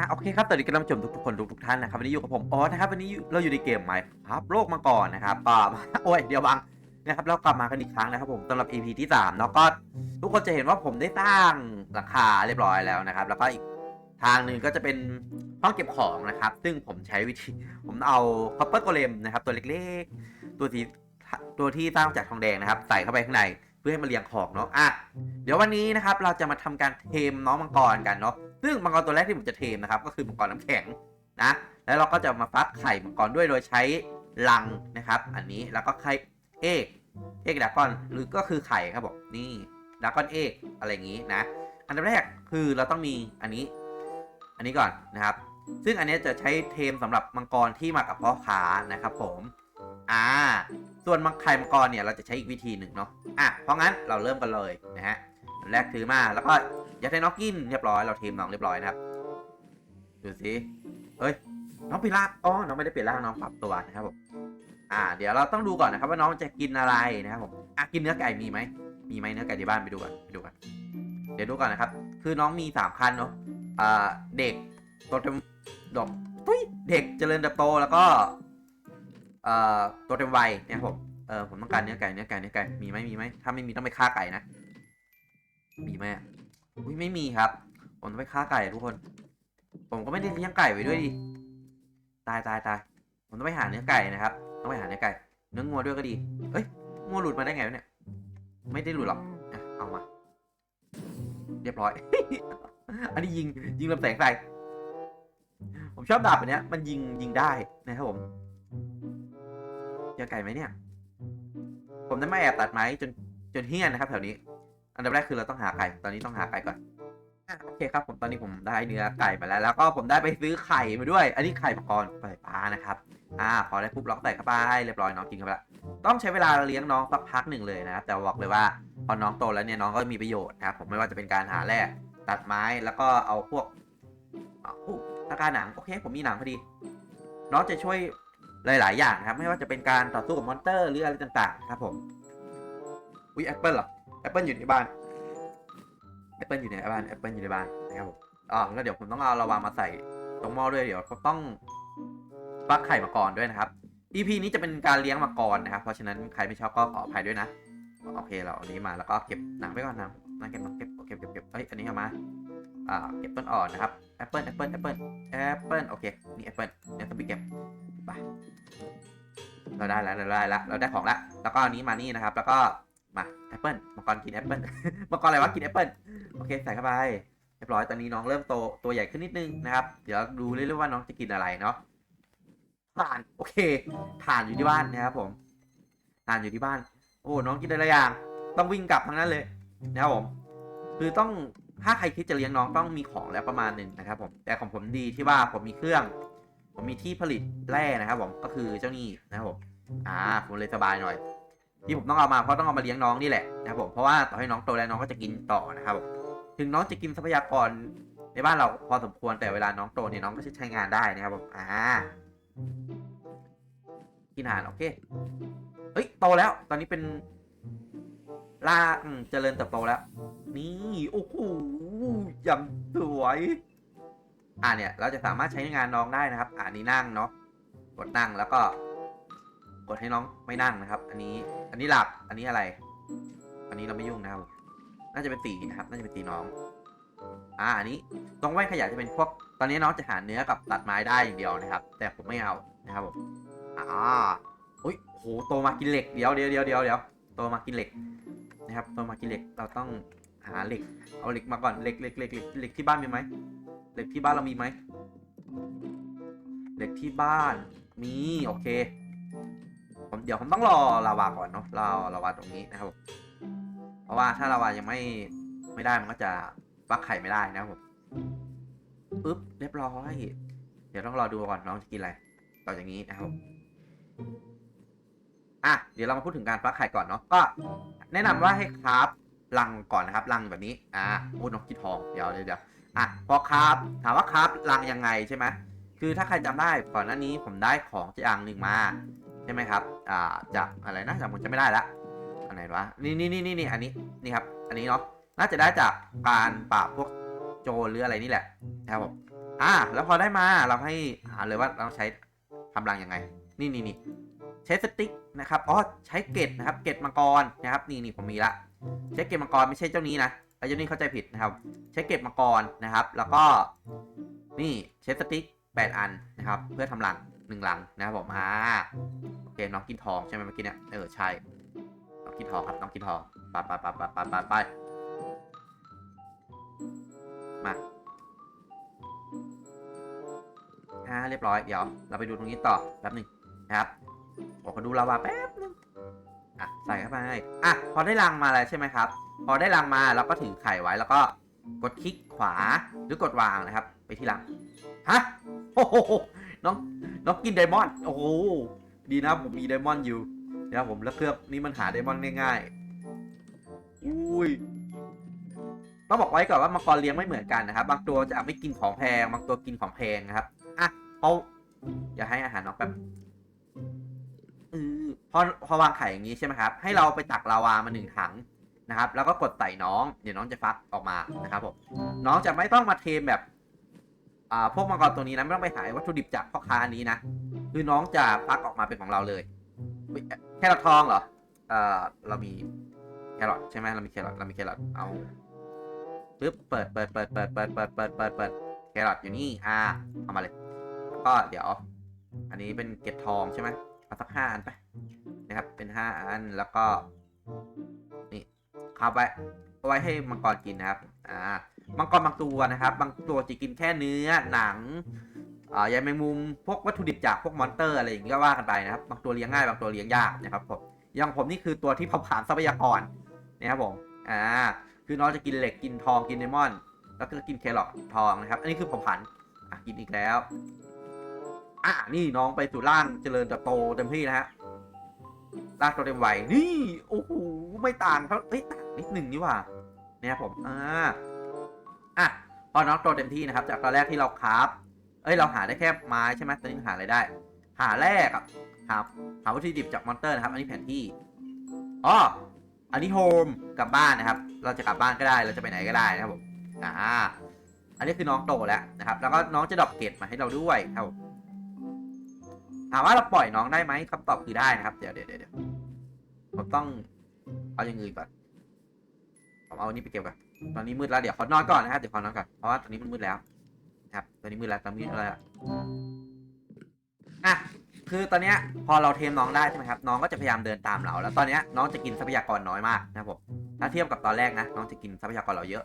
อะโอเคครับสวัสดีท่านผู้ชมทุกๆคนทุกๆท่านนะครับวันนี้อยู่กับผมอ๋อนะครับวันนี้เราอยู่ในเกมใหม่ครับโลกมังกรนะครับป่าโอ้ยเดี๋ยวบังนะครับเรากลับมากันอีกครั้งนะครับผมสำหรับ EP ที่3เนาะก็ทุกคนจะเห็นว่าผมได้สร้างหลังคาเรียบร้อยแล้วนะครับ แล้วก็อีกทางหนึ่งก็จะเป็นห้องเก็บของนะครับ ซึ่งผมใช้วิธีผมเอาคอปเปอร์โกเลมนะครับตัวเล็กๆ ตัวที่ตัวที่สร้างจากทองแดงนะครับ ใส่เข้าไปข้างในเพื่อให้มันเรียงของเนาะอะเดี๋ยววันนี้นะครับเราจะมาทำการเทมน้องมังกรกันเนาะ ซึ่งมังกรตัวแรกที่ผมจะเทมนะครับก็คือมังกรน้ำแข็งนะแล้วเราก็จะมาฟักไข่มังกรด้วยโดยใช้ลังนะครับ อันนี้แล้วก็ไข่เอกเอกดากอนหรือก็คือไข่ครับผมนี่ดากอนเอกอะไรอย่างนี้นะอันดับแรกคือเราต้องมีอันนี้ อันนี้ก่อนนะครับ ซึ่งอันนี้จะใช้เทมสำหรับมังกรที่มากับพ่อค้านะครับ ผมอ่าส่วนมังไข่มังกรเนี่ยเราจะใช้อีกวิธีหนึ่งเนาะอะเพราะงั้นเราเริ่มกันเลยนะฮะแรกถือมาแล้วก็ ยัดให้น้องกินเรียบร้อยเราเทมน้องเรียบร้อยนะครับดูสิเอ้ยน้องเปลี่ยนร่างอ๋อน้องไม่ได้เปลี่ยนร่างน้องปรับตัวนะครับผมอ่า เดี๋ยวเราต้องดูก่อนนะครับว่าน้องจะกินอะไรนะครับผมอะกินเนื้อไก่มีไหมมีไหมเนื้อไก่ที่บ้านไปดูกันไปดูกันเดี๋ยวดูก่อนนะครับ คือน้องมีสามคันเนาะอ่าเด็กโตเต็มดอกตุ้ยเด็กเจริญเติบโตแล้วก็เอ่อโตเต็มวัยนะครับผมเออผมต้องการเนื้อไก่เนื้อไก่เนื้อไก่มีไหมมีไหมถ้าไม่มีต้องไปฆ่าไก่นะมีไหม อะอุ้ยไม่มีครับ ผมต้องไปฆ่าไก่อะทุกคน ผมก็ไม่ได้เลี้ยงไก่ไว้ด้วยดิ ตายตายตายผมต้องไปหาเนื้อไก่นะครับ ต้องไปหาเนื้อไก่ เนื้องัวด้วยก็ดีเอ้ยงัวหลุดมาได้ไงวะเนี่ย ไม่ได้หลุดหรอกอะเอามา เรียบร้อย อันนี้ยิงยิงลำแสงใส่ผมชอบดาบอันเนี้ย มันยิงยิงได้นะครับผมเจอไก่ไหมเนี่ย ผมได้มาแอบตัดไม้จนจนเฮี้ยนนะครับแถวนี้ อันดับแรกคือเราต้องหาไก่ตอนนี้ต้องหาไก่ก่อนอะโอเคครับผมตอนนี้ผมได้เนื้อไก่มาแล้ว แล้วก็ผมได้ไปซื้อไข่มาด้วย อันนี้ไข่มังกรไฟฟ้านะครับ อ่า พอได้ปุ๊บล็อกใส่เข้าไปเรียบร้อยน้องกินเข้าไปละต้องใช้เวลาเลี้ยงน้องสักพักหนึ่งเลยนะครับแต่บอกเลยว่าพอน้องโตแล้วเนี่ยน้องก็มีประโยชน์นะครับผมไม่ว่าจะเป็นการหาแร่ตัดไม้แล้วก็เอาพวกเอาพวกตะกร้าหนังโอเค ผมมีหนังพอดี น้องจะช่วยหลาย ๆ อย่างนะครับ ไม่ว่าจะเป็นการต่อสู้กับมอนเตอร์หรืออะไรต่าง ๆ ครับผมอุ้ยแอปเปิลเหรอ แอปเปิลอยู่ในบ้านแอปเปิลอยู่ในบ้านแอปเปิลอยู่ในบ้านนะครับผมอ๋อแล้วเดี๋ยวผมต้องเอาระวางมาใส่ตรงหม้อด้วยเดี๋ยวเขาต้องฟักไข่มาก่อนด้วยนะครับ EP นี้จะเป็นการเลี้ยงมาก่อนนะครับ เพราะฉะนั้นใครไม่ชอบก็ขออภัยด้วยนะโอเคเราเอาอันนี้มาแล้วก็เก็บหนังไปก่อนนะนั่งเก็บหนังเก็บเก็บเก็บเก็บเอ้ยอันนี้เอามาอ่าเก็บต้นอ่อนนะครับแอปเปิลแอปเปิลแอปเปิลแอปเปิลโอเคนี่แอปเปิลเดี๋ยวต้องไปเก็บไปเราได้แล้วเราได้แล้วเราได้ของแล้วแล้วก็อันนี้มานี่นะครับ แล้วก็ ปเปิลมังกรกินแอปเปิลมังกรอะไรวะกินแอปเปิลโอเคใส่เข้าไปเรียบร้อยตอนนี้น้องเริ่มโตตัวใหญ่ขึ้นนิดนึงนะครับ เดี๋ยวดูเรื่อยๆว่าน้องจะกินอะไรเนาะถ่านโอเคถ่านอยู่ที่บ้านนะครับผมถ่านอยู่ที่บ้าน โอ้น้องกินอะไรอย่างต้องวิ่งกลับทั้งนั้นเลยนะครับผม คือต้องถ้าใครคิดจะเลี้ยงน้องต้องมีของแล้วประมาณหนึ่งนะครับผมแต่ของผมดีที่ว่าผมมีเครื่อง ผมมีที่ผลิตแร่นะครับผมก็คือเจ้านี่นะครับผมอ่าผมเลยสบายหน่อย ที่ผมต้องเอามาเพราะต้องเอามาเลี้ยงน้องนี่แหละนะครับผมเพราะว่าต่อให้น้องโตแล้วน้องก็จะกินต่อนะครับผมถึงน้องจะกินทรัพยากรในบ้านเราพอสมควรแต่เวลาน้องโตเนี่ยน้องก็ใช้งานได้นะครับผมอ่ากินอาหารโอเคเฮ้ยโตแล้ว ตอนนี้เป็นล่าเจริญเติบโตแล้ว นี่โอ้โหยำสวยอ่าเนี่ย เราจะสามารถใช้งานน้องได้นะครับ อ่านี้นั่งเนาะกดนั่งแล้วก็ กดให้น้องไม่นั่งนะครับ อันนี้ อันนี้หลับ อันนี้อะไร อันนี้เราไม่ยุ่งนะครับ น่าจะเป็นตีนะครับ น่าจะเป็นตีน้อง อ่า อันนี้ตรงแว่นขยายจะเป็นพวก ตอนนี้น้องจะหาเนื้อกับตัดไม้ได้อย่างเดียวนะครับ แต่ผมไม่เอานะครับผม อ่าอุ้ยโห โตมากินเหล็ก เดี๋ยวเดี๋ยวเดี๋ยวเดี๋ยวเดี๋ยวโตมากินเหล็กนะครับ โตมากินเหล็ก เราต้องหาเหล็ก เอาเหล็กมาก่อน เหล็กเหล็กเหล็กเหล็กเหล็กที่บ้านมีไหมเหล็กที่บ้านเรามีไหมเหล็กที่บ้านมีโอเค ผมเดี๋ยวผมต้องรอลาวาก่อนเนาะรอลาวาตรงนี้นะครับผมเพราะว่าถ้าลาวายังไม่ไม่ได้มันก็จะฟักไข่ไม่ได้นะครับผมปึ๊บเรียบร้อยเดี๋ยวต้องรอดูก่อนน้องจะกินอะไรต่อจากนี้นะครับอะเดี๋ยวเรามาพูดถึงการฟักไข่ก่อนเนาะก็ แนะนำว่าให้คราฟรังก่อนนะครับรังแบบนี้ อ่าพูดนกกินทองเดี๋ยวเดี๋ยวอะพอคราฟถามว่าคราฟรังยังไงใช่ไหมคือถ้าใครจำได้ก่อนหน้านี้ผมได้ของจากอย่างหนึ่งมา ใช่ไหมครับ อ่าจากอะไรนะจำผมจะไม่ได้ละอันไหนวะนี่นี่นี่นี่อันนี้นี่ครับ อันนี้เนาะน่าจะได้จากการปราบพวกโจรหรืออะไรนี่แหละนะครับผมอ่า แล้วพอได้มาเราให้หาเลยว่าเราใช้ทำรังยังไง นี่นี่นี่ใช้สติ๊กนะครับอ๋อใช้เกตนะครับเกตมังกรนะครับ นี่นี่ผมมีละใช้เกตมังกรไม่ใช่เจ้านี้นะไอ้เจ้านี้เข้าใจผิดนะครับ ใช้เกตมังกรนะครับ แล้วก็นี่ใช้สติ๊กแปดอันนะครับ เพื่อทำรัง หนึ่งรังนะครับผมอ่าโอเคน้องกินทองใช่ไหมเมื่อกี้เนี่ยเออใช่น้องกินทองครับน้องกินทองไปไปไปไปไปไปไปมาอ่าเรียบร้อยเดี๋ยว เราไปดูตรงนี้ต่อแป๊บหนึ่งนะครับบอกขอดูลาวาแป๊บหนึงอะใส่เข้าไปอะพอได้รังมาแล้วใช่ไหมครับ พอได้รังมาเราก็ถือไข่ไว้แล้วก็กดคลิกขวาหรือกดวางนะครับ ไปที่รังฮะโอ้โหน้อง น้องกินไดมอนด์โอ้โหดีนะผมมีไดมอนด์อยู่นะผมแล้วเครื่องนี้มันหาไดมอนด์ง่ายๆอุ้ยต้องบอกไว้ก่อนว่ามังกรเลี้ยงไม่เหมือนกันนะครับ บางตัวจะไม่กินของแพง บางตัวกินของแพงนะครับอะเขาอย่าให้อาหารน้องแป๊บอพอพอวางไข่อย่างนี้ใช่ไหมครับ ให้เราไปตักลาวามาหนึ่งถังนะครับ แล้วก็กดใส่น้อง เดี๋ยวน้องจะฟักออกมานะครับผมน้องจะไม่ต้องมาเทมแบบ อ่าพวกมังกรตัวนี้นะไม่ต้องไปหาวัตถุดิบจากพ่อค้าอันนี้นะคือน้องจะฟักออกมาเป็นของเราเลยแครอททองเหรอเออเรามีแครอทใช่ไหมเรามีแครอทเรามีแครอทเอาปึ๊บเปิดเปิดเปิดเปิดเปิดเปิดเปิดเปิดเปิดแครอทอยู่นี่อ่าเอามาเลยแล้วก็เดี๋ยว อันนี้เป็นเกล็ดทองใช่ไหมเอาสักห้าอันไปนะครับเป็นห้าอันแล้วก็ครับไว้เอาไว้ให้มังกรกินนะครับ อ่า มังกรบางตัวนะครับ บางตัวจะกินแค่เนื้อหนังอ่าใยแมงมุมพวกวัตถุดิบจากพวกมอนเตอร์อะไรอย่างนี้ก็ว่ากันไปนะครับ บางตัวเลี้ยงง่ายบางตัวเลี้ยงยากนะครับผมอย่างผมนี่คือตัวที่เผาผลาญทรัพยากรนะครับผมอ่าคือน้องจะกินเหล็กกินทองกินไดมอนด์แล้วก็กินแครอททองนะครับ อันนี้คือเผาผลาญอะกินอีกแล้วอะนี่น้องไปสู่ร่างเจริญเติบโตเต็มที่นะฮะร่างโตเต็มวัยนี่โอ้โหไม่ต่างเท่าเอ้ยต่างนิดหนึ่งนี่ว่าเนี่ยผมอ่า อะพอน้องโตเต็มที่นะครับ จากตอนแรกที่เราคราฟเอ้ยเราหาได้แค่ไม้ใช่ไหมตอนนี้หาอะไรได้ หาแรกอะหาหาวัตถุดิบจากมอนเตอร์นะครับ อันนี้แผนที่อ๋ออันนี้โฮมกลับบ้านนะครับ เราจะกลับบ้านก็ได้เราจะไปไหนก็ได้นะครับผมอ่าอันนี้คือน้องโตแล้วนะครับ แล้วก็น้องจะดรอปเกรดมาให้เราด้วยครับถามว่าเราปล่อยน้องได้ไหมคำตอบคือได้นะครับ เดี๋ยวเดี๋ยวเดี๋ยวผมต้องเอาอย่างอื่นก่อนผมเอาอันนี้ไปเก็บก่อน ตอนนี้มืดแล้วเดี๋ยวขอนอนก่อนนะครับเดี๋ยวขอนอนก่อนเพราะว่าตอนนี้มันมืดแล้วนะครับ ตอนนี้มืดแล้วตอนนี้อะไรละอะคือตอนเนี้ยพอเราเทมน้องได้ใช่ไหมครับน้องก็จะพยายามเดินตามเรา แล้วตอนเนี้ยน้องจะกินทรัพยากรน้อยมากนะครับผมถ้าเทียบกับตอนแรกนะ น้องจะกินทรัพยากรเราเยอะ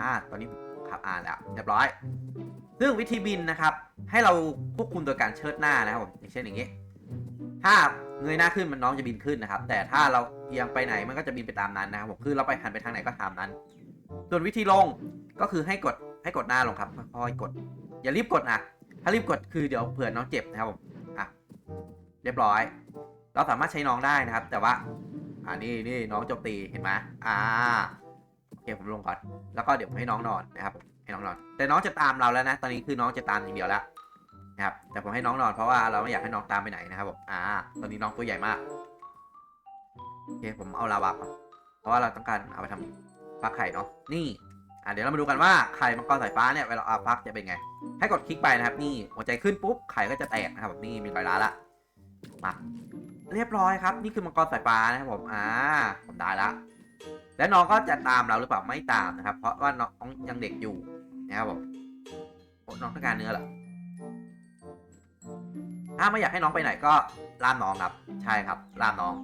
อ่าตอนนี้ขับอ่านแล้วเรียบร้อยซึ่งวิธีบินนะครับ ให้เราควบคุมโดยการเชิดหน้านะครับผมอย่างเช่นอย่างนี้ ถ้าเงยหน้าขึ้นมันน้องจะบินขึ้นนะครับ แต่ถ้าเราเอียงไปไหนมันก็จะบินไปตามนั้นนะครับผมคือเราไปหันไปทางไหนก็ตามนั้น ส่วนวิธีลงก็คือให้กดให้กดหน้าลงครับค่อยๆกด อย่ารีบกดนะถ้ารีบกดคือเดี๋ยวเผื่อน้องเจ็บนะครับผมอะเรียบร้อย เราสามารถใช้น้องได้นะครับ แต่ว่าอ่านี่นี่น้องโจมตีเห็นไหมอ่าโอเคผมลงก่อน แล้วก็เดี๋ยวผมให้น้องนอนนะครับให้น้องนอน แต่น้องจะตามเราแล้วนะ ตอนนี้คือน้องจะตามอย่างเดียวแล้วนะครับ แต่ผมให้น้องนอนเพราะว่าเราไม่อยากให้น้องตามไปไหนนะครับผมอ่า ตอนนี้น้องตัวใหญ่มากโอเคผมเอาลาวาก่อนเพราะว่าเราต้องการเอาไปทำ ฟักไข่เนาะนี่อ่าเดี๋ยวเรามาดูกันว่าไข่มังกรสายฟ้าเนี่ยเวลาเอาฟักจะเป็นไง ให้กดคลิกไปนะครับนี่หัวใจขึ้นปุ๊บไข่ก็จะแตกนะครับนี่มีรอยร้าละมาเรียบร้อยครับ นี่คือมังกรสายฟ้านะครับผมอ่าผมได้ละและน้องก็จะตามเราหรือเปล่าไม่ตามนะครับ เพราะว่าน้องยังเด็กอยู่นะครับผมน้องต้องการเนื้อเหรอถ้าไม่อยากให้น้องไปไหนก็ล่ามน้องครับ ใช่ครับล่ามน้อง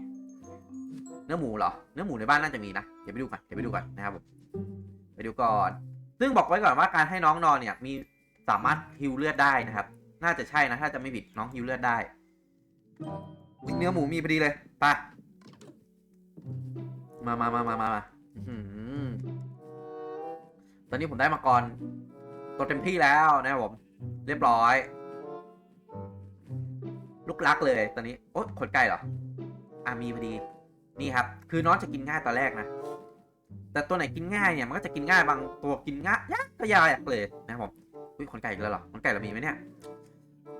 เนื้อหมูเหรอ เนื้อหมูในบ้านน่าจะมีนะ เดี๋ยวไปดูกันเดี๋ยวไปดูกันนะครับผม ไปดูก่อน ซึ่งบอกไว้ก่อนว่าการให้น้องนอนเนี่ยมีสามารถฮิวเลือดได้นะครับ น่าจะใช่นะ ถ้าจะไม่ผิดน้องฮิวเลือดได้เนื้อหมูมีพอดีเลยไปมามามามามามาตอนนี้ผมได้มาก่อนตัวเต็มที่แล้วนะครับผม เรียบร้อย ลูกรักเลยตอนนี้ โอ๊ยขนไก่เหรอ อะมีพอดี นี่ครับ คือน้องจะกินง่ายตอนแรกนะ แต่ตัวไหนกินง่ายเนี่ยมันก็จะกินง่ายบางตัวกินง่ายยากก็ยากเลยนะครับผมอุ้ยขนไก่อีกแล้วเหรอขนไก่เรามีไหมเนี่ย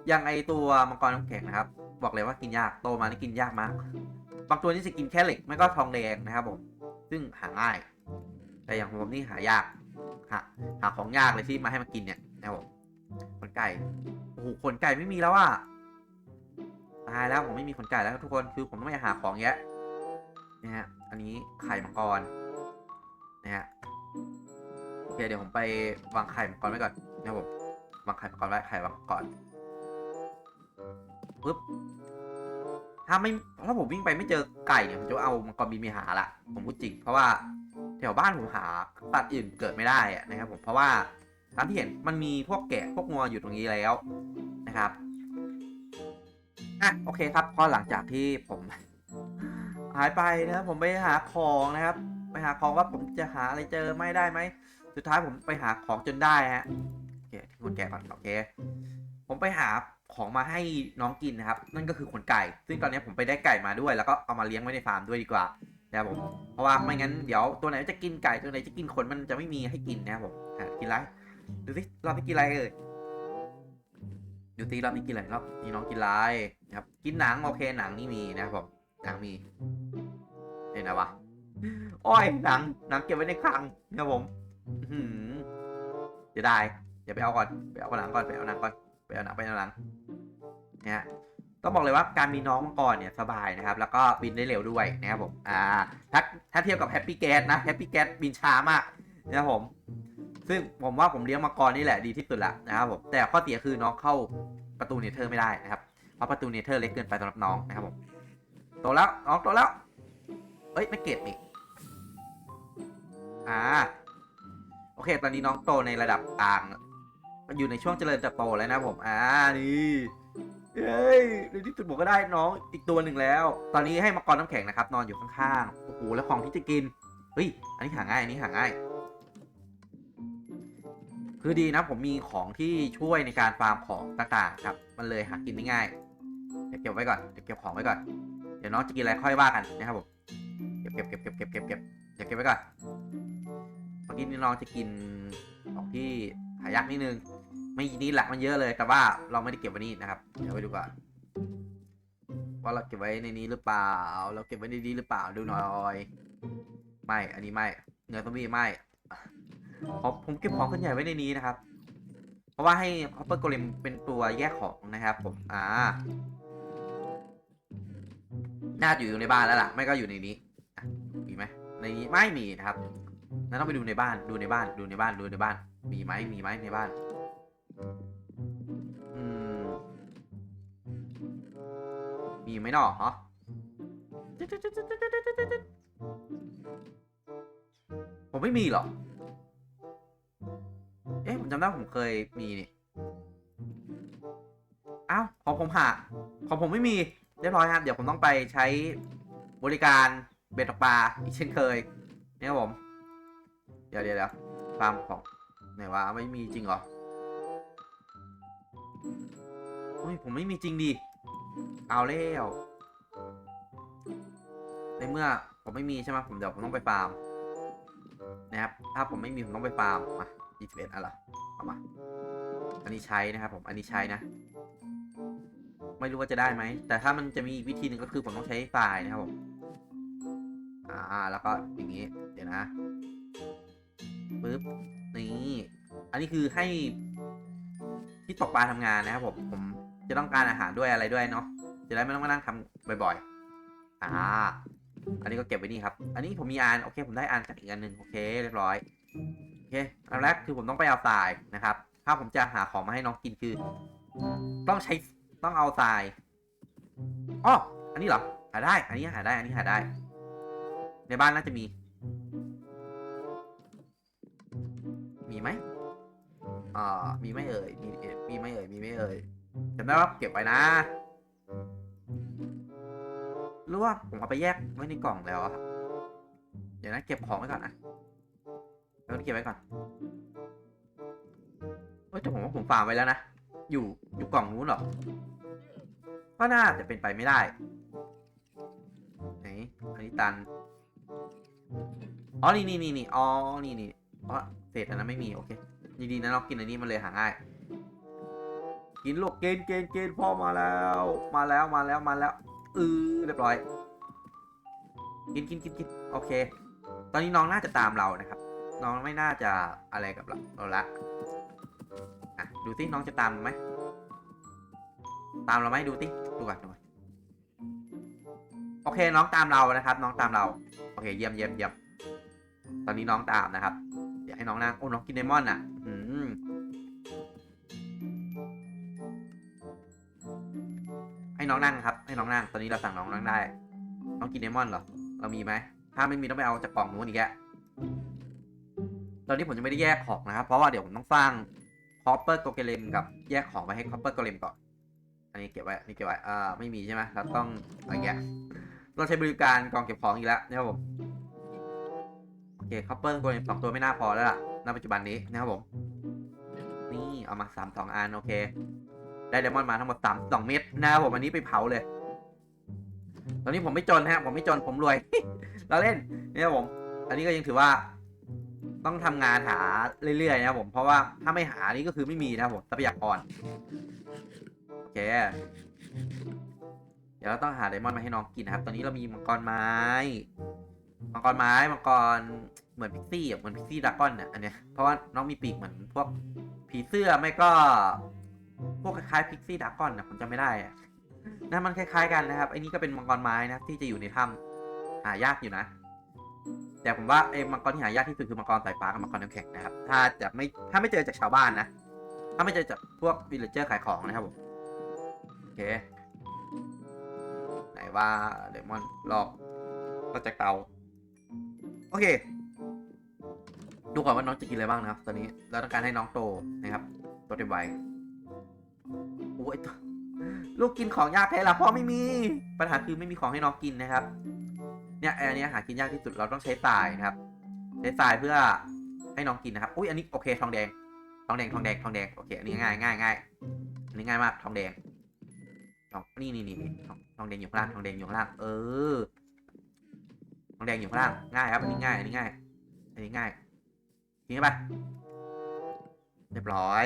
อย่างไอตัวมังกรน้ำแข็งนะครับ บอกเลยว่ากินยากโตมานี่กินยากมาก บางตัวนี่จะกินแค่เหล็กไม่ก็ทองแดงนะครับผมซึ่งหาง่าย แต่อย่างผมนี่หายากหาหาของยากเลยที่มาให้มันกินเนี่ยนะครับผมไก่โอ้โหขนไก่ไม่มีแล้วอะตายแล้วผมไม่มีขนไก่แล้วทุกคนคือผมต้องไปหาของแยะ นะฮะ อันนี้ไข่มังกรนะฮะ โอเค เดี๋ยวผมไปวางไข่มังกรไว้ก่อนนะครับผมวางไข่มังกรไว้ไข่มังกรปึ๊บ ถ้าไม่ ถ้าผมวิ่งไปไม่เจอไก่เนี่ยผมจะเอามังกรบินไปหาละ ผมพูดจริง เพราะว่าแถวบ้านผมหาสัตว์อื่นเกิดไม่ได้อะนะครับ ผม เพราะว่าตามที่เห็นมันมีพวกแกะพวกงัวอยู่ตรงนี้แล้วนะครับอะโอเคครับ พอหลังจากที่ผม หายไปนะครับผมไปหาของนะครับ ไปหาของว่าผมจะหาอะไรเจอไม่ได้ไหมสุดท้ายผมไปหาของจนได้ฮะโอเคที่คุณแกะก่อนโอเคผมไปหาของมาให้น้องกินนะครับ นั่นก็คือขนไก่ ซึ่งตอนนี้ผมไปได้ไก่มาด้วย แล้วก็เอามาเลี้ยงไว้ในฟาร์มด้วยดีกว่านะครับผมเพราะว่าไม่งั้นเดี๋ยวตัวไหนจะกินไก่ตัวไหนจะกินขนมันจะไม่มีให้กินนะครับผมอะกินไรดูสิเราไม่กินอะไรเลยดูสิเราไม่กินอะไรแล้วนี่น้องกินไรนะครับ กินหนังโอเคหนังนี่มีนะครับผม นังมีเห็นไหมวะอ้อยหนังหนังเก็บไว้ในคลังนะผมอื้อหือเดี๋ยวได้เดี๋ยวไปเอาก่อนไปเอาหนังก่อนไปเอาหนังก่อนไปเอาหนังไปเอาหนังเนี่ยต้องบอกเลยว่าการมีน้องมังกรเนี่ยสบายนะครับ แล้วก็บินได้เร็วด้วยนะครับผมอ่าถ้าถ้าเทียบกับแฮปปี้แก๊สนะแฮปปี้แก๊สบินช้ามากนะครับผม ซึ่งผมว่าผมเลี้ยงมังกรนี่แหละดีที่สุดละนะครับผมแต่ข้อเสียคือน้องเข้าประตูเนเธอร์ไม่ได้นะครับเพราะประตูเนเธอร์เล็กเกินไปสำหรับน้องนะครับผม โตแล้วน้องโตแล้ว เอ้ย ไม่เก็บนี่อ่า โอเค ตอนนี้น้องโตในระดับกลาง อยู่ในช่วงเจริญเติบโตแล้วนะผม อ่า นี่เฮ้ยในที่สุดผมก็ได้น้องอีกตัวหนึ่งแล้ว ตอนนี้ให้มังกรน้ำแข็งนะครับ นอนอยู่ข้างๆ โอ้โห แล้วของที่จะกิน เฮ้ย อันนี้หาง่าย อันนี้หาง่าย คือดีนะ ผมมีของที่ช่วยในการฟาร์มของต่างๆครับ มันเลยหากินได้ง่าย เดี๋ยวเก็บไว้ก่อน เดี๋ยวเก็บของไว้ก่อน ดี๋ยวน้องจะกินอะไรค่อยว่ากันนะครับผมเก็บเก็บเก็บเก็บเก็บเก็บเก็บเดี๋ยวเก็บไว้ก่อนเมื่อกี้นี่น้องจะกินของที่หายากนิดนึง ไม่นี่แหละมันเยอะเลย แต่ว่าเราไม่ได้เก็บไว้นี่นะครับ เดี๋ยวไปดูก่อนว่าเราเก็บไว้ในนี้หรือเปล่า เราเก็บไว้ในนี้หรือเปล่าดูหน่อยไม่ อันนี้ไม่ เนื้อซอมบี้ไม่ผมผมเก็บของขึ้นใหญ่ไว้ในนี้นะครับ เพราะว่าให้ฮอปเปอร์โกเลมเป็นตัวแยกของนะครับ ผม อ่า น่าจะอยู่ในบ้านแล้วล่ะ ไม่ก็อยู่ในนี้อะมีไหมในนี้ไม่มีนะครับนั้นต้องไปดูในบ้าน ดูในบ้าน ดูในบ้าน ดูในบ้าน มีไหมมีไหมในบ้าน อืม มีไหมเนาะฮะผมไม่มีหรอกเอ๊ะผมจำได้ผมเคยมีนี่ อ้าว ของผมหาของผมไม่มี เรียบร้อยครับ เดี๋ยวผมต้องไปใช้บริการเบ็ดตกปลาอีกเช่นเคยเนี่ยครับผมเดี๋ยวเดี๋ยวเดี๋ยวฟาร์มของไหนวะไม่มีจริงเหรออุ้ยผมไม่มีจริงดิเอาแล้วในเมื่อผมไม่มีใช่ไหมผมเดี๋ยวผมต้องไปฟาร์มนะครับ ถ้าผมไม่มีผมต้องไปฟาร์มมา21อะไรเอามา อันนี้ใช้นะครับผม อันนี้ใช้นะ ไม่รู้ว่าจะได้ไหม แต่ถ้ามันจะมีอีกวิธีหนึ่งก็คือผมต้องใช้ทรายนะครับผม อ่า แล้วก็อย่างนี้ เดี๋ยวนะปึ๊บ นี่ อันนี้คือให้ที่ตกปลาทำงานนะครับผม ผมจะต้องการอาหารด้วยอะไรด้วยเนาะ จะได้ไม่ต้องมานั่งทำบ่อยๆ อ่า อันนี้ก็เก็บไว้นี่ครับ อันนี้ผมมีอันโอเค ผมได้อันจากอีกอันหนึ่งโอเค เรียบร้อย โอเคอันแรกคือผมต้องไปเอาทรายนะครับ ถ้าผมจะหาของมาให้น้องกินคือ ต้องใช้ ต้องเอาทรายอ๋ออันนี้เหรอ หาได้ อันนี้หาได้ อันนี้หาได้ ในบ้านน่าจะมี มีไหมอ่ามีไหมเอ่ย มีมีไหมเอ่ย มีไหมเอ่ยจำได้ว่าเก็บไว้นะหรือว่าผมเอาไปแยกไว้ในกล่องแล้วครับเดี๋ยวนะเก็บของไว้ก่อนนะแล้วเก็บไว้ก่อนเฮ้ยแต่ผมว่าผมฝากไว้แล้วนะ อยู่อยู่กล่องนู้นหรอ ก็น่าจะเป็นไปไม่ได้ ไหนอันนี้ตัน อ๋อ นี่นี่นี่นี่อ๋อ นี่นี่อ๋อเศษอันนั้นไม่มี โอเค ดีๆนะเรากินอันนี้มันเลยหาง่าย กินลูกเกณฑ์เกณฑ์เกณฑ์พ่อมาแล้ว มาแล้ว มาแล้ว มาแล้วเออเรียบร้อย กินกินกินกินโอเค ตอนนี้น้องน่าจะตามเรานะครับ น้องไม่น่าจะอะไรกับเราเราละอะ ดูสิน้องจะตามไหม ตามเราไหมดูสิดูก่อนดูก่อนโอเคน้องตามเรานะครับ น้องตามเรา โอเคเยี่ยมเยี่ยมเยี่ยมตอนนี้น้องตามนะครับอยากให้น้องนั่งโอ้น้องกินไดมอนอะ อืมให้น้องนั่งครับ ให้น้องนั่ง ตอนนี้เราสั่งน้องนั่งได้ น้องกินไดมอนเหรอ เรามีไหม ถ้าไม่มีต้องไปเอาจากกล่องนู้นอีกแกะตอนนี้ผมยังไม่ได้แยกของนะครับ เพราะว่าเดี๋ยวผมต้องสร้างคอปเปอร์โกเกเลมกับแยกของไปให้คอปเปอร์โกเลมก่อน อันนี้เก็บไว้อันนี้เก็บไว้อ่าไม่มีใช่ไหมเราต้องอะไรแกะเราใช้บริการกล่องเก็บของอีกแล้วนะครับผมโอเคคอปเปอร์โกเลมสองตัวไม่น่าพอแล้วล่ะณปัจจุบันนี้นะครับผมนี่เอามาสามสองอันโอเค ได้เดมอนมาทั้งหมดสามสองเม็ดนะครับผมอันนี้ไปเผาเลย ตอนนี้ผมไม่จนฮะผมไม่จนผมรวย เราเล่นเนี่ยผม อันนี้ก็ยังถือว่าต้องทำงานหาเรื่อยๆนะครับผมเพราะว่าถ้าไม่หานี่ก็คือไม่มีนะครับผมทรัพยากรโอ เค เดี๋ยวเราต้องหาไดมอนด์มาให้น้องกินนะครับ ตอนนี้เรามีมังกรไม้ มังกรไม้ มังกรเหมือนพิกซี่อะเหมือนพิกซี่ดากอนเนี่ยอันเนี้ย เพราะว่าน้องมีปีกเหมือนพวกผีเสื้อไม่ก็ พวกคล้ายๆพิกซี่ดากอนนะผมจำไม่ได้อะนั่นมันคล้ายๆกันนะครับไอ้นี่ก็เป็นมังกรไม้นะที่จะอยู่ในถ้ำหายากอยู่นะ แต่ผมว่าไอ้มังกรที่หายากที่สุดคือมังกรสายฟ้ากับมังกรน้ำแข็งนะครับ ถ้าจะไม่ถ้าไม่เจอจากชาวบ้านนะ ถ้าไม่เจอจากพวกวิลเลเจอร์ขายของนะครับผม เค ไหนว่าเดมอนลอกก็จากเตาโอเค ดูก่อนว่าน้องจะกินอะไรบ้างนะครับ ตอนนี้เราต้องการให้น้องโตนะครับโตเต็มวัยโอ้ยตัวลูกกินของยากแท้ละพ่อไม่มี ปัญหาคือไม่มีของให้น้องกินนะครับ เนี่ยอันเนี้ยหากินยากที่สุดเราต้องใช้ทรายนะครับ ใช้ทรายเพื่อให้น้องกินนะครับ อุ้ยอันนี้โอเคทองแดง ทองแดงทองแดงทองแดงโอเคอันนี้ง่ายง่ายง่ายอันนี้ง่ายมากทองแดง องนี่นี่นี่ทองทองแดงอยู่ข้างล่างทองแดงอยู่ข้างล่างเออทองแดงอยู่ข้างล่างง่ายครับอันนี้ง่ายอันนี้ง่ายอันนี้ง่ายทิ้งไปเรียบร้อย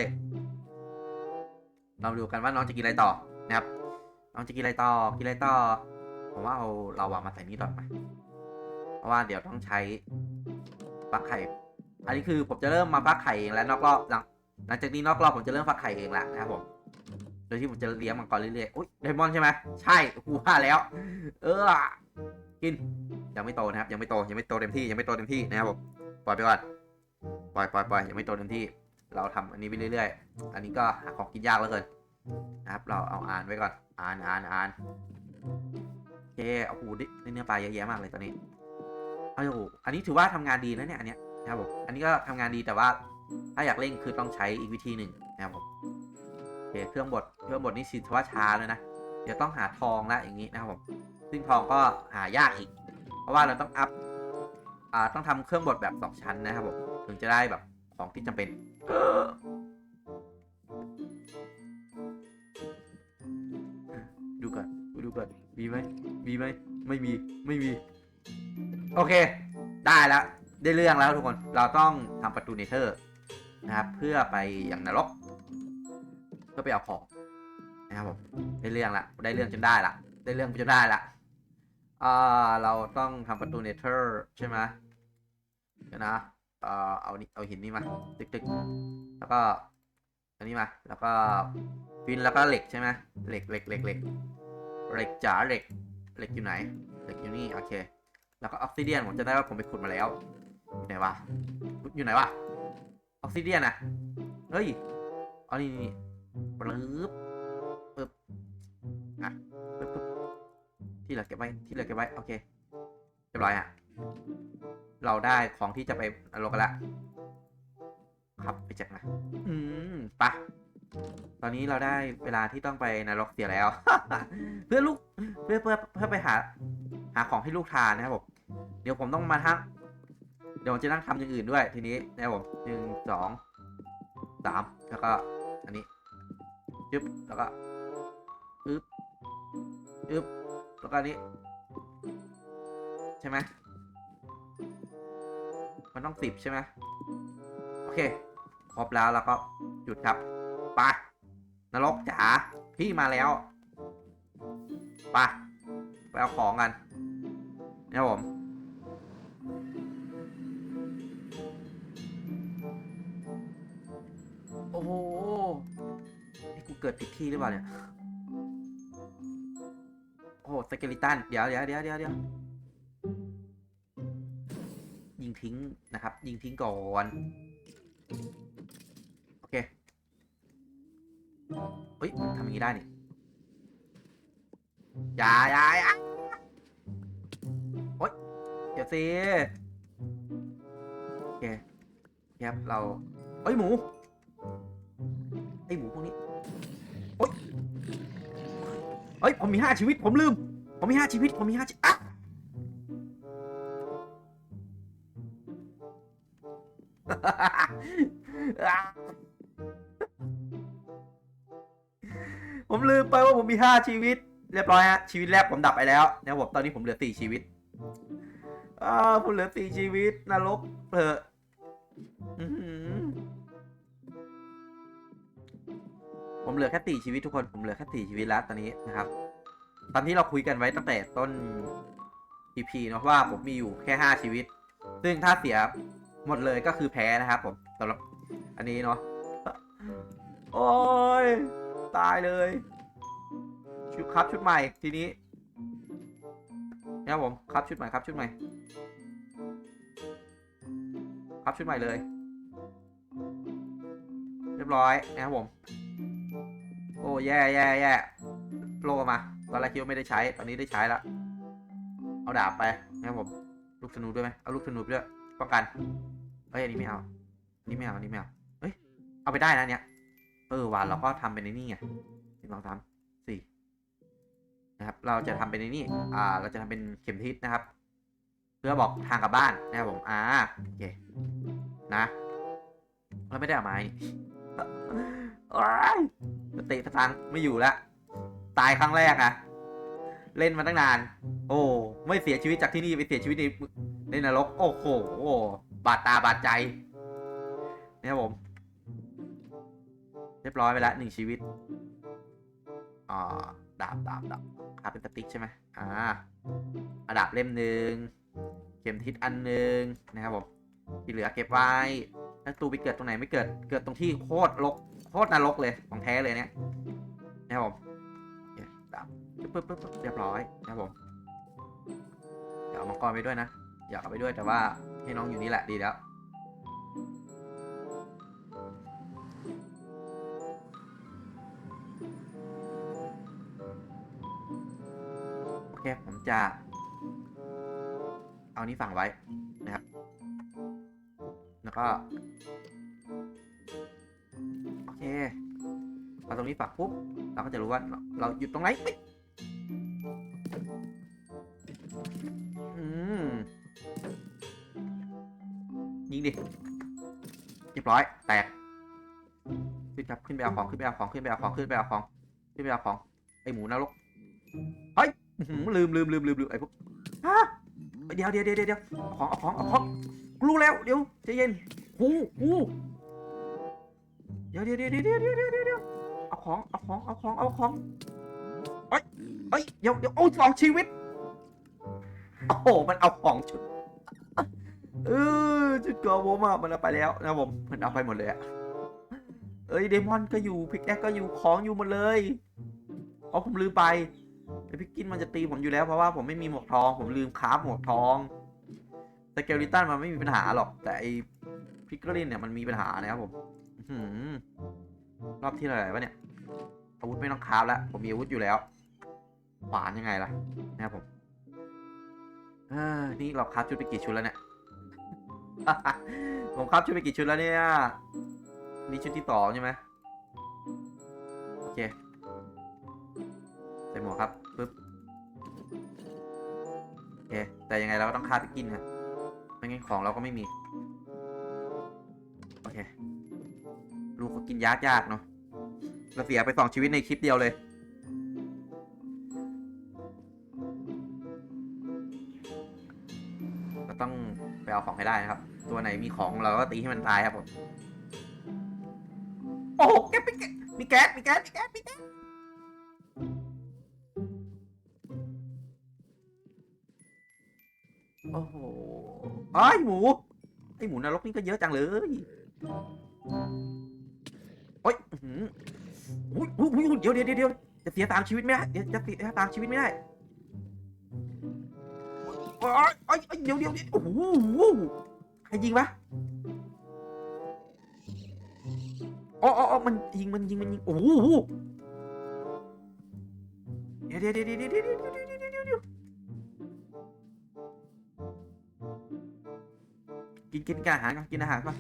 เราดูกันว่าน้องจะกินอะไรต่อนะครับ น้องจะกินอะไรต่อกินอะไรต่อผมว่าเอาเราอะมาใส่นี่ต่อนไหมเพราะว่าเดี๋ยวต้องใช้ฟักไข่ อันนี้คือผมจะเริ่มมาฟักไข่เองแล้วนอกรอบหลังหลังจากนี้นอกรอบผมจะเริ่มฟักไข่เองแหละนะครับผม โดยที่ผมจะเลี้ยงมังกรเรื่อยๆอุ้ยไดมอนใช่ไหมใช่กูว่าแล้ว เออ กิน ยังไม่โตนะครับ ยังไม่โต ยังไม่โตเต็มที่ ยังไม่โตเต็มที่นะครับผม ปล่อยไปก่อน ปล่อยปล่อยปล่อยยังไม่โตเต็มที่ เราทำอันนี้ไปเรื่อยๆ อันนี้ก็หาของกินยากเหลือเกิน นะครับ เราเอาอ่านไว้ก่อน อ่านอ่านอ่านโอเคเอาหูดิเนื้อปลาเยอะแยะมากเลยตอนนี้เอาอยู่อันนี้ถือว่าทำงานดีนะเนี่ย อันเนี้ยนะครับผม อันนี้ก็ทำงานดีแต่ว่า ถ้าอยากเร่งคือต้องใช้อีกวิธีหนึ่งนะครับผม เคเครื่องบดเครื่องบดนี่ชิถือว่าช้าเลยนะเดี๋ยวต้องหาทองละอย่างนี้นะครับผมซึ่งทองก็หายากอีก เพราะว่าเราต้องอัพอ่าต้องทำเครื่องบดแบบสองชั้นนะครับผมถึงจะได้แบบของที่จำเป็นดูก่อนดูก่อนมีไหมมีไหมไม่มีไม่มี โอเค ได้แล้วได้เรื่องแล้วทุกคนเราต้องทำประตูเนเธอร์นะครับ เพื่อไปอย่างนรก พื่อไปเอาของนะครับผมได้เรื่องละได้เรื่องจนได้ละได้เรื่องจนได้ละอ่าเราต้องทำประตูเนเธอร์ใช่ไหมเดี๋ยวนะเอ่อเอานี่เอาหินนี่มาตึกตึกแล้วก็อันนี้มา แล้วก็ฟินแล้วก็เหล็กใช่ไหมเหล็กเหล็กเหล็กเหล็กเหล็กจ๋าเหล็กเหล็กอยู่ไหนเหล็กอยู่นี่โอเค แล้วก็ออกซิเดียนผมจะได้ว่าผมไปขุดมาแล้วอยู่ไหนวะอยู่ไหนวะออกซิเดียนอะเฮ้ยอ๋อนี่นี่ ปลึบปึ๊บอะปึ๊บปึ๊บที่เหลือเก็บไว้ที่เหลือเก็บไว้โอเคเรียบร้อยอะเราได้ของที่จะไปนรกละครับไปจักนะอืมปะตอนนี้เราได้เวลาที่ต้องไปนรกเสียแล้ว เพื่อลูกเพื่อเพื่อเพื่อไปหา หาของให้ลูกทานนะครับผมเดี๋ยวผมต้องมาทั้งเดี๋ยวผมจะนั่งทำอย่างอื่นด้วยทีนี้นะครับผมหนึ่งสองสามแล้วก็อันนี้ ยึบแล้วก็อึบอึบแล้วก็นี้ ใช่ไหมมันต้องสิบใช่ไหมโอเค ครบแล้วแล้วก็หยุดครับไปนรกจ๋าพี่มาแล้วไปไปเอาของกันนะครับผมโอ้โห เกิดผิดที่หรือเปล่าเนี่ย โอ้สเกลิตัน เดี๋ยวเดี๋ยวเดี๋ยวเดี๋ยวเดี๋ยวยิงทิ้งนะครับ ยิงทิ้งก่อน โอเค เฮ้ยทำอย่างนี้ได้นี่อย่าอย่าอย่าโอ๊ยเดี๋ยวสิโอเคครับเราเอ้ยหมู ไอหมูพวกนี้ เฮ้ยผมมีห้าชีวิตผมลืม ผมมีห้าชีวิตผมมีห้าชีวิตอะผมลืมไปว่าผมมีห้าชีวิต เรียบร้อยฮะชีวิตแรกผมดับไปแล้วนะบผมตอนนี้ผมเหลือสี่ชีวิตอ่าผมเหลือสี่ชีวิตนรกเถอะ เหลือแค่สี่ชีวิตทุกคนผมเหลือแค่สี่ชีวิตแล้วตอนนี้นะครับ ตอนที่เราคุยกันไว้ตั้งแต่ต้น EP เนอะว่าผมมีอยู่แค่ห้าชีวิต ซึ่งถ้าเสียหมดเลยก็คือแพ้นะครับผมสำหรับอันนี้เนาะโอ้ยตายเลยชุดครับชุดใหม่ทีนี้นะครับผมครับชุดใหม่ครับชุดใหม่ ครับชุดใหม่เลย เรียบร้อยนะครับผม โอ้แย่แย่แย่โลมา ตอนแรกคิดว่าไม่ได้ใช้ ตอนนี้ได้ใช้แล้วเอาดาบไปนะครับผม ลูกธนูด้วยไหมเอาลูกธนูไปด้วย ป้องกันเอ้ยอันนี้ไม่เอาอันนี้ไม่เอาอันนี้ไม่เอาเอ้ย เอาไปได้นะเนี่ยเออหว่ะเราก็ทำเป็นในนี่ไงหนึ่งสองสามสี่นะครับ เราจะทำเป็นในนี่ อ่า เราจะทำเป็นเข็มทิศนะครับ เพื่อบอกทางกลับบ้านนะครับผม อ่า โอเค นะ เราไม่ได้เอาไม้ สติสตังไม่อยู่แล้วตายครั้งแรกอะเล่นมาตั้งนาน โอ้ไม่เสียชีวิตจากที่นี่ไปเสียชีวิตในในนรก โอ้โหโอ้บาดตาบาดใจเนี่ยครับผม เรียบร้อยไปแล้วหนึ่งชีวิตอ่าดาบดาบดาบคาเป็นสติ๊กใช่ไหมอ่าอะดาบเล่มหนึ่งเข็มทิศอันหนึ่งนะครับผมที่เหลือเก็บไว้ถ้าตูไปเกิดตรงไหนไม่เกิด เกิดตรงที่โคตรรก โคตรนรกเลยของแท้เลยเนี่ยนะครับผมเคดับปึ๊บปึ๊บเรียบร้อยนะครับผมเดี๋ยวเอามังกรไปด้วยนะอยากเอาไปด้วยแต่ว่าให้น้องอยู่นี่แหละดีแล้วโอเคผมจะ เอานี้ฝังไว้นะครับ แล้วก็ เคพอตรงนี้ปักปุ๊บ เราก็จะรู้ว่าเราหยุดตรงไหนยอืมยิงดิเรียบร้อยแตกขึ้นครับขึ้นไปเอาของขึ้นไปเอาของขึ้นไปเอาของขึ้นไปเอาของขึ้นไปเอาของไอหมูนรกเฮ้ยลืมลืมลืมลืมลืมไอพวกฮะเดี๋ยวเดี๋ยวเดี๋ยวเดี๋ยวของเอาของเอาของรู้แล้วเดี๋ยวใจเย็นหูหู เดี๋ยวเดี๋ยวเดี๋ยวเดี๋ยวเดี๋ยวเดี๋ยวเอาของเอาของเอาของเอาของเอ้ยเอ้ยเดี๋ยวเดี๋ยวโอ้สองชีวิตโอ้โหมันเอาของชุดเออชุดกอโวมามันเอาไปแล้วนะผมมันเอาไปหมดเลยอะเอ้ยเดมอนก็อยู่พิกแอคก็อยู่ของอยู่หมดเลยอ๋อผมลืมไปไอพิกกินมันจะตีผมอยู่แล้วเพราะว่าผมไม่มีหมวกทอง ผมลืมคราฟหมวกทองแต่เกลิตันมันไม่มีปัญหาหรอกแต่ไอพิกเกอรินเนี่ยมันมีปัญหานะครับผม รอบที่เท่าไหร่วะเนี่ย อาวุธไม่ต้องคราฟแล้ว ผมมีอาวุธอยู่แล้วขวานยังไงล่ะนะครับผมเออนี่เราคราฟชุดไปกี่ชุดแล้วเนี่ย ผมคราฟชุดไปกี่ชุดแล้วเนี่ย นี่ชุดที่สองใช่ไหมโอเคใส่หมวกครับปึ๊บโอเค แต่ยังไงเราก็ต้องคราฟไปกินครับไม่งั้นของเราก็ไม่มี โอเค กินยากยากเนาะเราเสียไปสองชีวิตในคลิปเดียวเลย ก็ต้องไปเอาของให้ได้นะครับ ตัวไหนมีของเราก็ตีให้มันตายครับผมโอ้โหแก๊สมีแก๊สมีแก๊สมีแก๊สมีแก๊สมีแกโอ้โหไอ้หมู ไอหมูนรกนี่ก็เยอะจังเลย อุ้ยเดี๋ยวเดี๋ยวเดี๋ยวจะเสียสามชีวิตไม่ได้เดี๋ยวจะเสียสามชีวิตไม่ได้โอ้ยโอ้ยเดี๋ยวเดี๋ยวโอ้โหใครยิงวะอ๋ออ๋อมันยิงมันยิงมันยิงโอ้โหเดี๋ยวเดี๋ยวเดี๋ยวเดี๋ยวเดี๋ยวเดี๋ยวเดี๋ยวกินกินอาหารกินอาหารก่อน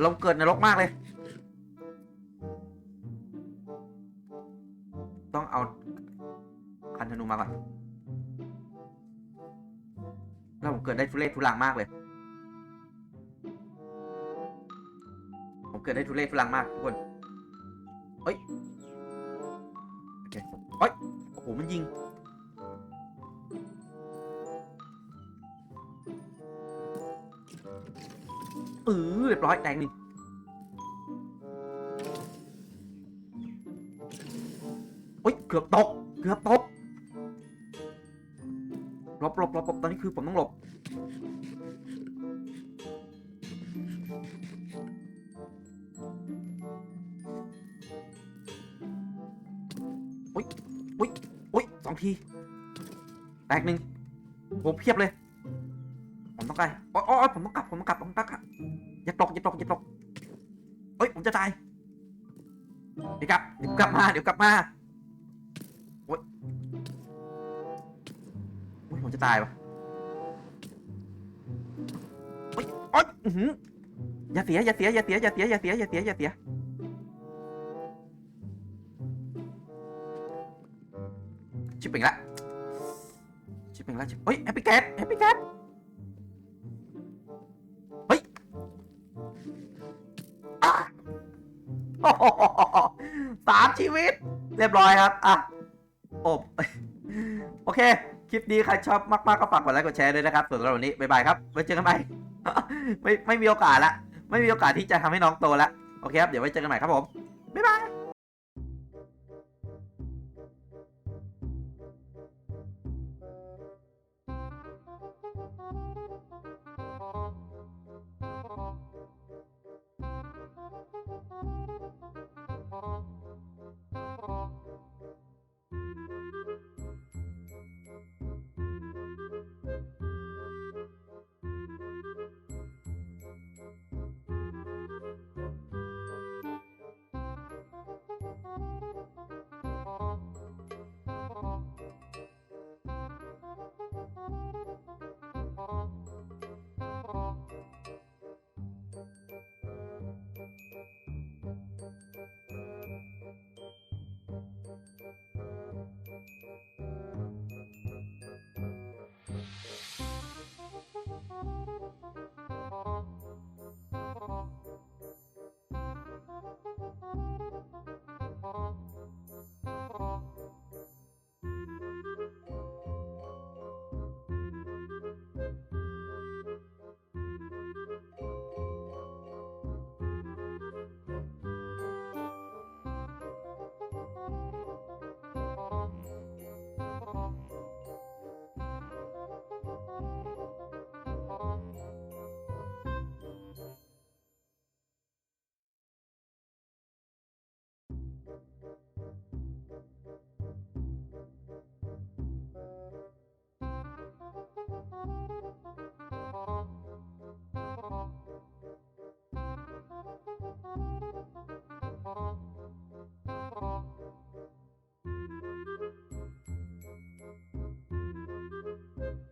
เราเกิดนรกมากเลย เอาคันธนูมาก่อน แล้วผมเกิดได้ทุเรศทุลังมากเลย ผมเกิดได้ทุเรศทุลังมากทุกคนเอ้ย โอเคเอ้ย โอ้โห มันยิงเออเรียบร้อยแตงหนึ่ง กือบตก เกือบตกหลบหลบหลบหลบตอนนี้คือผมต้องหลบ อุ้ยอุ้ยอุ้ยสองที แตกหนึ่งโหเพียบเลย ผมต้องไกลโอ้ยโอ้ยผมต้องกลับ ผมต้องกลับ ผมต้องกลับ อย่าตก อย่าตก อย่าตกเฮ้ย ผมจะตาย เดี๋ยวกลับ เดี๋ยวกลับมา เดี๋ยวกลับมา ผมจะตายวะโอ๊ยโอ๊ยอื้อหืออย่าเสียอย่าเสียอย่าเสียอย่าเสียอย่าเสียอย่าเสียอย่าเสียชิบเป็นละชิบเป็นละชิบเฮ้ยแฮปปี้แคทแฮปปี้แคทเฮ้ยอะโอ้โหสามชีวิต เรียบร้อยครับ อะโอบ โอเค ลิปนี้ใครชอบมากๆก็ฝากกดไลค์กดแชร์ด้วยนะครับส่วนสำหรับวันนี้บ๊ายบายครับไว้เจอกันใหม่ไม่ไม่มีโอกาสละ ไม่มีโอกาสที่จะทำให้น้องโตละโอเคครับเดี๋ยวไว้เจอกันใหม่ครับผม